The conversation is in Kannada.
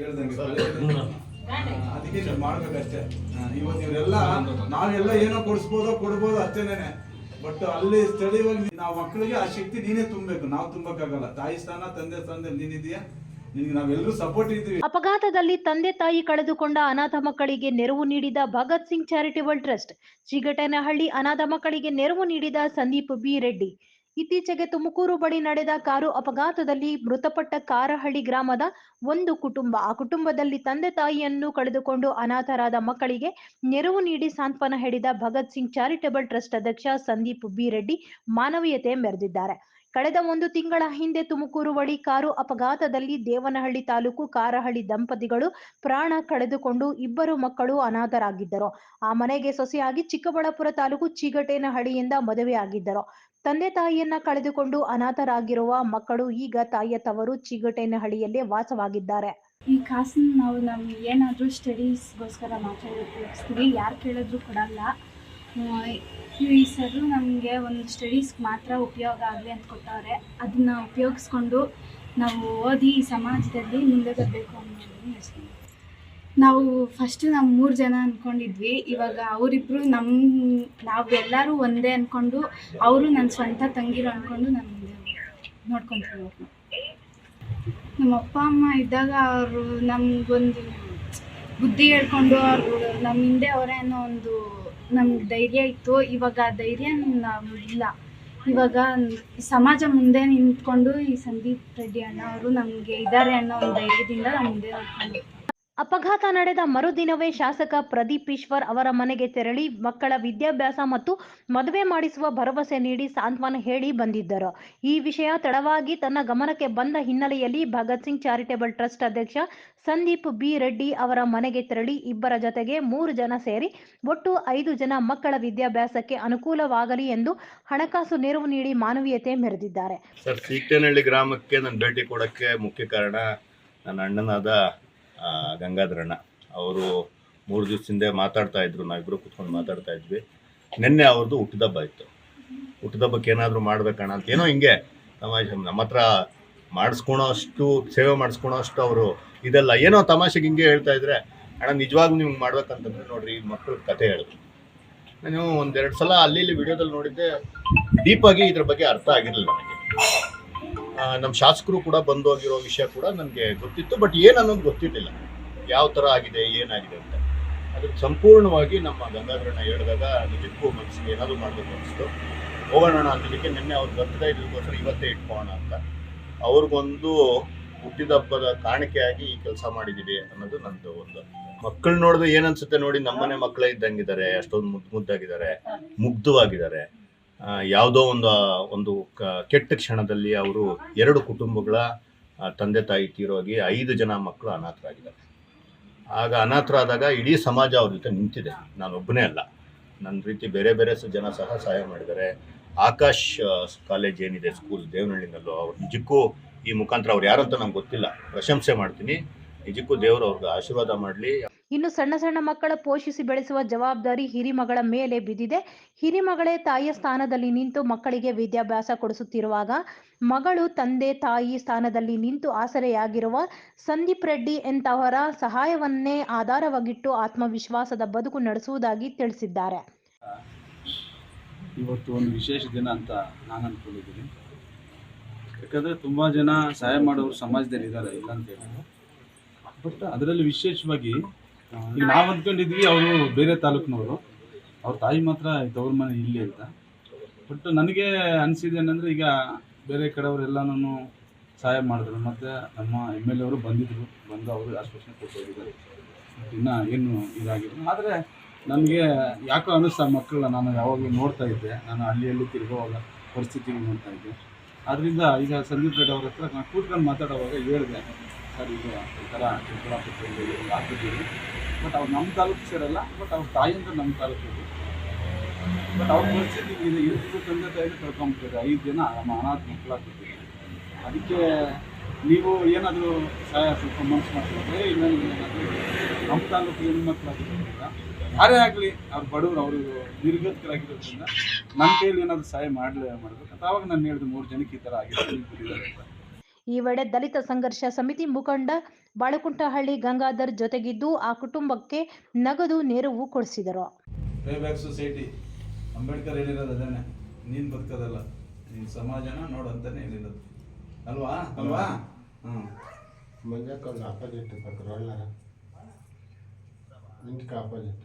ಹೇಳ್ದಂಗೆ ಅದಕ್ಕೆ ನೀವು ಮಾಡ್ಬೇಕಷ್ಟೇ. ಇವತ್ತು ಇವರೆಲ್ಲ ನಾವೆಲ್ಲ ಏನೋ ಕೊಡಿಸ್ಬೋದೋ ಕೊಡ್ಬೋದು ಅಷ್ಟೇನೆ ಬಟ್ ಅಲ್ಲಿ ಸ್ಥಳೀಯವಾಗಿ ನಾವು ಮಕ್ಕಳಿಗೆ ಆ ಶಕ್ತಿ ನೀನೇ ತುಂಬಬೇಕು. ನಾವು ತುಂಬಕ್ಕಾಗಲ್ಲ. ತಾಯಿ ಸ್ಥಾನ ತಂದೆ ಸ್ಥಾನದಲ್ಲಿ ನೀನಿದೆಯಾ ನಿನ್ಗೆ ನಾವೆಲ್ಲರೂ ಸಪೋರ್ಟ್ ಇದ್ದೀವಿ. ಅಪಘಾತದಲ್ಲಿ ತಂದೆ ತಾಯಿ ಕಳೆದುಕೊಂಡ ಅನಾಥ ಮಕ್ಕಳಿಗೆ ನೆರವು ನೀಡಿದ ಭಗತ್ ಸಿಂಗ್ ಚಾರಿಟೇಬಲ್ ಟ್ರಸ್ಟ್ ಚಿಗಟೇನಹಳ್ಳಿ ಅನಾಥ ಮಕ್ಕಳಿಗೆ ನೆರವು ನೀಡಿದ ಸಂದೀಪ್ ಬಿ ರೆಡ್ಡಿ. ಇತ್ತೀಚೆಗೆ ತುಮಕೂರು ಬಳಿ ನಡೆದ ಕಾರು ಅಪಘಾತದಲ್ಲಿ ಮೃತಪಟ್ಟ ಕಾರಹಳ್ಳಿ ಗ್ರಾಮದ ಒಂದು ಕುಟುಂಬ. ಆ ಕುಟುಂಬದಲ್ಲಿ ತಂದೆ ತಾಯಿಯನ್ನು ಕಳೆದುಕೊಂಡು ಅನಾಥರಾದ ಮಕ್ಕಳಿಗೆ ನೆರವು ನೀಡಿ ಸಾಂತ್ವನ ಹೇಳಿದ ಭಗತ್ ಸಿಂಗ್ ಚಾರಿಟೇಬಲ್ ಟ್ರಸ್ಟ್ ಅಧ್ಯಕ್ಷ ಸಂದೀಪ್ ಬಿ ರೆಡ್ಡಿ ಮಾನವೀಯತೆ ಮೆರೆದಿದ್ದಾರೆ. ಕಳೆದ ಒಂದು ತಿಂಗಳ ಹಿಂದೆ ತುಮಕೂರು ಬಳಿ ಕಾರು ಅಪಘಾತದಲ್ಲಿ ದೇವನಹಳ್ಳಿ ತಾಲೂಕು ಕಾರಹಳ್ಳಿ ದಂಪತಿಗಳು ಪ್ರಾಣ ಕಳೆದುಕೊಂಡು ಇಬ್ಬರು ಮಕ್ಕಳು ಅನಾಥರಾಗಿದ್ದರು. ಆ ಮನೆಗೆ ಸೊಸೆಯಾಗಿ ಚಿಕ್ಕಬಳ್ಳಾಪುರ ತಾಲೂಕು ಚಿಗಟೇನಹಳ್ಳಿಯಿಂದ ಮದುವೆಯಾಗಿದ್ದರು ತಂದೆ ತಾಯಿಯನ್ನ ಕಳೆದುಕೊಂಡು ಅನಾಥರಾಗಿರುವ ಮಕ್ಕಳು ಈಗ ತಾಯಿಯ ತವರು ಚಿಗಟೇನಹಳ್ಳಿಯಲ್ಲೇ ವಾಸವಾಗಿದ್ದಾರೆ. ಈ ಕಾಸನ್ನ ನಾವು ನಮ್ಗೆ ಏನಾದರೂ ಸ್ಟಡೀಸ್ಗೋಸ್ಕರ ಮಾತಾಡಿ ಉಪಯೋಗಿಸ್ತೀವಿ. ಯಾರು ಕೇಳಿದ್ರು ಕೊಡಲ್ಲ. ಈ ಸರು ನಮಗೆ ಒಂದು ಸ್ಟಡೀಸ್ಗೆ ಮಾತ್ರ ಉಪಯೋಗ ಆಗಲಿ ಅಂತ ಕೊಟ್ಟವ್ರೆ. ಅದನ್ನು ಉಪಯೋಗಿಸ್ಕೊಂಡು ನಾವು ಓದಿ ಸಮಾಜದಲ್ಲಿ ಮುಂದೆ ಬರಬೇಕು ಅನ್ನೋದನ್ನು ಯೋಚನೆ ನಾವು ಫಸ್ಟು ನಮ್ಮ ಮೂರು ಜನ ಅಂದ್ಕೊಂಡಿದ್ವಿ ಇವಾಗ ಅವರಿಬ್ಬರು ನಮ್ಮ ನಾವೆಲ್ಲರೂ ಒಂದೇ ಅಂದ್ಕೊಂಡು ಅವರು ನನ್ನ ಸ್ವಂತ ತಂಗಿರು ಅಂದ್ಕೊಂಡು ನಾನು ನೋಡ್ಕೊತೀವಿ ಅವ್ರನ್ನ ನಮ್ಮ ಅಪ್ಪ, ಅಮ್ಮ ಇದ್ದಾಗ ಅವರು ನಮಗೊಂದು ಬುದ್ಧಿ ಹೇಳ್ಕೊಂಡು ಅವರು ನಮ್ಮ ಹಿಂದೆ ಅವರೇ ಅನ್ನೋ ಒಂದು ನಮ್ಗೆ ಧೈರ್ಯ ಇತ್ತು. ಇವಾಗ ಆ ಧೈರ್ಯ ಇಲ್ಲ. ಇವಾಗ ಸಮಾಜ ಮುಂದೆ ನಿಂತ್ಕೊಂಡು ಈ ಸಂದೀಪ್ ರೆಡ್ಡಿ ಅಣ್ಣ ಅವರು ನಮಗೆ ಇದ್ದಾರೆ ಅನ್ನೋ ಒಂದು ಧೈರ್ಯದಿಂದ ನಾವು ಮುಂದೆ ನಿಂತ್ಕೊಂಡು ಅಪಘಾತ ನಡೆದ ಮರುದಿನವೇ ಶಾಸಕ ಪ್ರದೀಪ್ ಈಶ್ವರ್ ಅವರ ಮನೆಗೆ ತೆರಳಿ ಮಕ್ಕಳ ವಿದ್ಯಾಭ್ಯಾಸ ಮತ್ತು ಮದುವೆ ಮಾಡಿಸುವ ಭರವಸೆ ನೀಡಿ ಸಾಂತ್ವನ ಹೇಳಿ ಬಂದಿದ್ದರು. ಈ ವಿಷಯ ತಡವಾಗಿ ತನ್ನ ಗಮನಕ್ಕೆ ಬಂದ ಹಿನ್ನೆಲೆಯಲ್ಲಿ ಭಗತ್ ಸಿಂಗ್ ಚಾರಿಟೇಬಲ್ ಟ್ರಸ್ಟ್ ಅಧ್ಯಕ್ಷ ಸಂದೀಪ್ ಬಿ ರೆಡ್ಡಿ ಅವರ ಮನೆಗೆ ತೆರಳಿ ಇಬ್ಬರ ಜೊತೆಗೆ ಮೂರು ಜನ ಸೇರಿ ಒಟ್ಟು ಐದು ಜನ ಮಕ್ಕಳ ವಿದ್ಯಾಭ್ಯಾಸಕ್ಕೆ ಅನುಕೂಲವಾಗಲಿ ಎಂದು ಹಣಕಾಸು ನೆರವು ನೀಡಿ ಮಾನವೀಯತೆ ಮೆರೆದಿದ್ದಾರೆ. ಗ್ರಾಮಕ್ಕೆ ಭೇಟಿ ಕೊಡಕ್ಕೆ ಮುಖ್ಯ ಕಾರಣ ನನ್ನ ಅಣ್ಣನಾದ ಗಂಗಾಧರಣ್ಣ. ಅವರು ಮೂರು ದಿವಸದಿಂದ ಮಾತಾಡ್ತಾ ಇದ್ರು. ನಾವಿಬ್ಬರು ಕುತ್ಕೊಂಡು ಮಾತಾಡ್ತಾ ಇದ್ವಿ. ನಿನ್ನೆ ಅವ್ರದ್ದು ಹುಟ್ಟಿದಬ್ಬ ಇತ್ತು. ಹುಟ್ಟಿದಬ್ಬಕ್ಕೆ ಏನಾದರೂ ಮಾಡ್ಬೇಕಣ್ಣ ಅಂತ. ಏನೋ ಹಿಂಗೆ ತಮಾಷೆ, ನಮ್ಮ ಹತ್ರ ಮಾಡಿಸ್ಕೊಳೋ ಅಷ್ಟು ಸೇವೆ ಮಾಡಿಸ್ಕೊಳೋ ಅಷ್ಟು ಅವರು ಇದೆಲ್ಲ. ಏನೋ ತಮಾಷೆಗೆ ಹಿಂಗೆ ಹೇಳ್ತಾ ಇದ್ರೆ, ಅಣ್ಣ, ನಿಜವಾಗ್ಲೂ ನೀವು ಮಾಡ್ಬೇಕಂತಂದ್ರೆ ನೋಡ್ರಿ, ಈ ಮಕ್ಕಳು ಕತೆ ಹೇಳಿದ್ರು ನಾನು ಒಂದೆರಡು ಸಲ ಅಲ್ಲಿ ಇಲ್ಲಿ ವಿಡಿಯೋದಲ್ಲಿ ನೋಡಿದ್ದೆ, ಡೀಪಾಗಿ ಇದ್ರ ಬಗ್ಗೆ ಅರ್ಥ ಆಗಿರಲಿಲ್ಲ ನನಗೆ. ನಮ್ಮ ಶಾಸಕರು ಕೂಡ ಬಂದೋಗಿರೋ ವಿಷಯ ಕೂಡ ನನಗೆ ಗೊತ್ತಿತ್ತು, ಬಟ್ ಏನು ಅನ್ನೋದು ಗೊತ್ತಿರಲಿಲ್ಲ. ಯಾವ ಥರ ಆಗಿದೆ, ಏನಾಗಿದೆ ಅಂತ. ಅದಕ್ಕೆ ಸಂಪೂರ್ಣವಾಗಿ ನಮ್ಮ ಗಂಗಾಧರಣ್ಣ ಹೇಳಿದಾಗ ನಿಜಕ್ಕೂ ಮನಸ್ಸಿಗೆ ಏನಾದರೂ ಮಾಡಬೇಕು ಅನಿಸ್ತು. ಹೋಗೋಣ ಅನ್ನೋದಕ್ಕೆ ನಿನ್ನೆ ಅವ್ರು ಬರ್ತದೆ ಇದಕ್ಕೋಸ್ಕರ ಇವತ್ತೇ ಇಟ್ಕೋಣ ಅಂತ. ಅವ್ರಿಗೊಂದು ಹುಟ್ಟಿದಬ್ಬದ ಕಾಣಿಕೆಯಾಗಿ ಈ ಕೆಲಸ ಮಾಡಿದ್ದೀವಿ ಅನ್ನೋದು ನಂದು ಒಂದು ಮಕ್ಕಳು ನೋಡಿದ್ರೆ ಏನನ್ಸುತ್ತೆ ನೋಡಿ, ನಮ್ಮನೆ ಮಕ್ಕಳೇ ಇದ್ದಂಗಿದ್ದಾರೆ, ಅಷ್ಟೊಂದು ಮುದ್ದು ಮುದ್ದಾಗಿದ್ದಾರೆ, ಮುಗ್ಧವಾಗಿದ್ದಾರೆ. ಯಾವುದೋ ಒಂದು ಒಂದು ಕೆಟ್ಟ ಕ್ಷಣದಲ್ಲಿ ಅವರು ಎರಡು ಕುಟುಂಬಗಳ ತಂದೆ ತಾಯಿ ತೀರೋಗಿ ಐದು ಜನ ಮಕ್ಕಳು ಅನಾಥರಾಗಿದ್ದಾರೆ. ಆಗ ಅನಾಥರಾದಾಗ ಇಡೀ ಸಮಾಜ ಅವ್ರ ಜೊತೆ ನಿಂತಿದೆ. ನಾನು ಒಬ್ಬನೇ ಅಲ್ಲ. ನನ್ನ ರೀತಿ ಬೇರೆ ಬೇರೆ ಜನ ಸಹ ಸಹಾಯ ಮಾಡಿದ್ದಾರೆ. ಆಕಾಶ್ ಕಾಲೇಜ್ ಏನಿದೆ, ಸ್ಕೂಲ್ ದೇವನಹಳ್ಳಿನಲ್ಲೂ, ಅವ್ರು ನಿಜಕ್ಕೂ ಈ ಮುಖಾಂತರ ಅವ್ರು ಯಾರು ಅಂತ ನಂಗೆ ಗೊತ್ತಿಲ್ಲ. ಪ್ರಶಂಸೆ ಮಾಡ್ತೀನಿ. ನಿಜಕ್ಕೂ ದೇವರು ಅವ್ರಿಗೆ ಆಶೀರ್ವಾದ ಮಾಡಲಿ. ಇನ್ನು ಸಣ್ಣ ಸಣ್ಣ ಮಕ್ಕಳ ಪೋಷಿಸಿ ಬೆಳೆಸುವ ಜವಾಬ್ದಾರಿ ಹಿರಿಮಗಳ ಮೇಲೆ ಬಿದ್ದಿದೆ. ಹಿರಿಮಗಳೇ ತಾಯಿಯ ಸ್ಥಾನದಲ್ಲಿ ನಿಂತು ಮಕ್ಕಳಿಗೆ ವಿದ್ಯಾಭ್ಯಾಸ ಕೊಡಿಸುತ್ತಿರುವಾಗ ಮಗಳು, ತಂದೆ, ತಾಯಿ ಸ್ಥಾನದಲ್ಲಿ ನಿಂತು ಆಸರೆಯಾಗಿರುವ ಸಂದೀಪ್ ರೆಡ್ಡಿ ಎಂತವರ ಸಹಾಯವನ್ನೇ ಆಧಾರವಾಗಿಟ್ಟು ಆತ್ಮವಿಶ್ವಾಸದ ಬದುಕು ನಡೆಸುವುದಾಗಿ ತಿಳಿಸಿದ್ದಾರೆ. ಇವತ್ತು ಒಂದು ವಿಶೇಷ ದಿನ ಅಂತ ನಾನು ಅಂದ್ಕೊಂಡಿದ್ದೀನಿ ಯಾಕಂದರೆ ತುಂಬ ಜನ ಸಹಾಯ ಮಾಡೋರು ಸಮಾಜದಲ್ಲಿ ಇದ್ದಾರೆ ಇಲ್ಲ ಅಂತ ಹೇಳಿದ್ರು. ಬಟ್ ಅದರಲ್ಲಿ ವಿಶೇಷವಾಗಿ ಈಗ ನಾವು ಅಂದ್ಕೊಂಡಿದ್ವಿ ಅವರು ಬೇರೆ ತಾಲೂಕಿನವರು. ಅವ್ರ ತಾಯಿ ಮಾತ್ರ ತವ್ರ ಮನೆ ಇಲ್ಲಿ ಅಂತ. ಬಟ್ ನನಗೆ ಅನಿಸಿದೆ ಏನಂದರೆ ಈಗ ಬೇರೆ ಕಡೆಯವರೆಲ್ಲನೂ ಸಹಾಯ ಮಾಡಿದ್ರು. ಮತ್ತು ನಮ್ಮ ಎಂ ಎಲ್ ಎ ಅವರು ಬಂದಿದ್ದರು ಬಂದು ಅವರು ಆಶ್ವಾಸನೆ ಕೊಟ್ಟು ಬಟ್ ಇನ್ನೂ ಏನು ಇದಾಗಿಲ್ಲ. ಆದರೆ ನನಗೆ ಯಾಕೋ ಅನ್ನಿಸ್ತಾ ಮಕ್ಕಳನ್ನ ನಾನು ಯಾವಾಗಲೂ ನೋಡ್ತಾ ಇದ್ದೆ. ನಾನು ಹಳ್ಳಿಯಲ್ಲಿ ತಿರುಗುವಾಗ ಪರಿಸ್ಥಿತಿ ನೋಡ್ತಾ ಇದ್ದೆ. ಅದರಿಂದ ಈಗ ಸಂದೀಪ್ ರೆಡ್ಡಿ ಅವ್ರ ಹತ್ರ ನಾನು ಕೂತ್ಕೊಂಡು ಮಾತಾಡೋವಾಗ ಹೇಳಿದೆ ಈ ಥರ ಚಿಕ್ಕಬಳ್ಳಾಪುರದಲ್ಲಿ ಹಾಕಿದ್ದೀವಿ ಬಟ್ ಅವ್ರು ನಮ್ಮ ತಾಲೂಕು ಸೇರಲ್ಲ ಬಟ್ ಅವ್ರ ತಾಯಿಂದ ನಮ್ಮ ತಾಲೂಕು ಬಟ್ ಅವ್ರ ಪರಿಸ್ಥಿತಿ ಇದು ಇಬ್ಬರು ತಂದೆ ತಾಯಿನ ಕಳ್ಕೊಂಬಿಟ್ಟಿದ್ದಾರೆ ಐದು ಜನ ನಮ್ಮ ಅನಾಥ ಮಕ್ಕಳಾಗ್ತಿದ್ದೀವಿ ಅದಕ್ಕೆ ನೀವು ಏನಾದರೂ ಸಹಾಯ ಸ್ವಲ್ಪ ಮನಸ್ಸು ಮಾಡ್ಕೊಂಡ್ರೆ ಇನ್ನೊಂದು ಏನಾದರೂ ನಮ್ಮ ತಾಲೂಕು ಹೆಣ್ಮಕ್ಳಾಗಿರೋದ್ರಿಂದ ಯಾರೇ ಆಗಲಿ ಅವ್ರು ಬಡವರು, ಅವರು ನಿರ್ಗತಿಕರಾಗಿರೋದ್ರಿಂದ ನಮ್ಮ ಕೈಯಲ್ಲಿ ಏನಾದರೂ ಸಹಾಯ ಮಾಡಲೇ ಮಾಡಬೇಕು. ಅಂತ ಆವಾಗ ನಾನು ಹೇಳಿದೆ ಮೂರು ಜನಕ್ಕೆ ಈ ಥರ ಅಂತ. ಈ ವೇಳೆ ದಲಿತ ಸಂಘರ್ಷ ಸಮಿತಿ ಮುಖಂಡ ಬಾಳುಕುಂಟಹಳ್ಳಿ ಗಂಗಾಧರ್ ಜೊತೆಗಿದ್ದು ಆ ಕುಟುಂಬಕ್ಕೆ ನಗದು ನೆರವು ಕೊಡಿಸಿದರು. ಸೊಸೈಟಿ ಅಂಬೇಡ್ಕರ್ ಹೇಳಿರೋದು ಅದೇನೆ ನೀನ್ ಬದುಕೋದಲ್ಲ ನೀನ್ ಸಮಾಜನ ನೋಡಂತಾನೆ ಹೇಳಿರೋದು. ಅಲ್ವಾ? ಅಲ್ವಾ? ಹ್ಮ್. ಮಂಜಕ್ಕೊಂದು ಆಪೋಸಿಟ್ ಪಕ್ಕ ರೋಡ್ಲಾರ ಇಂಟಿಗೆ ಆಪೋಸಿಟ್